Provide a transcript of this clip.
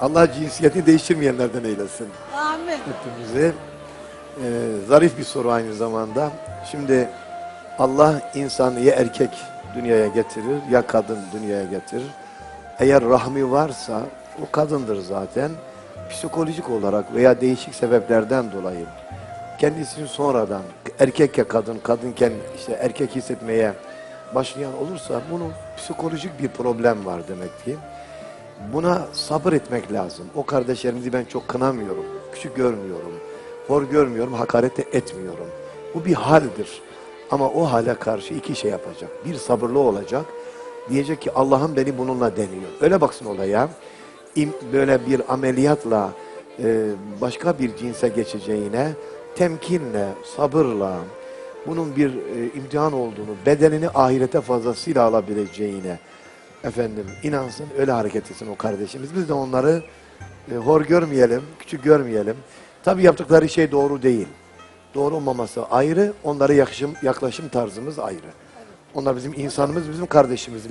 Allah cinsiyeti değiştirmeyenlerden eylesin Amin. hepimizi. Ee, zarif bir soru aynı zamanda. Şimdi Allah insanı ya erkek dünyaya getirir ya kadın dünyaya getirir. Eğer rahmi varsa o kadındır zaten. Psikolojik olarak veya değişik sebeplerden dolayı kendisini sonradan erkek ya kadın, kadınken işte erkek hissetmeye başlayan olursa bunun psikolojik bir problem var demek ki. Buna sabır etmek lazım. O kardeşlerimizi ben çok kınamıyorum, küçük görmüyorum, hor görmüyorum, hakaret de etmiyorum. Bu bir haldir. Ama o hale karşı iki şey yapacak. Bir sabırlı olacak. Diyecek ki Allah'ım beni bununla deniyor. Öyle baksın olaya. Böyle bir ameliyatla e, başka bir cinse geçeceğine temkinle, sabırla, bunun bir e, imtihan olduğunu, bedelini ahirete fazlasıyla alabileceğine efendim inansın, öyle hareket etsin o kardeşimiz. Biz de onları e, hor görmeyelim, küçük görmeyelim. Tabii yaptıkları şey doğru değil. Doğru olmaması ayrı, onlara yakışım, yaklaşım tarzımız ayrı. Onlar bizim insanımız, bizim kardeşimiz.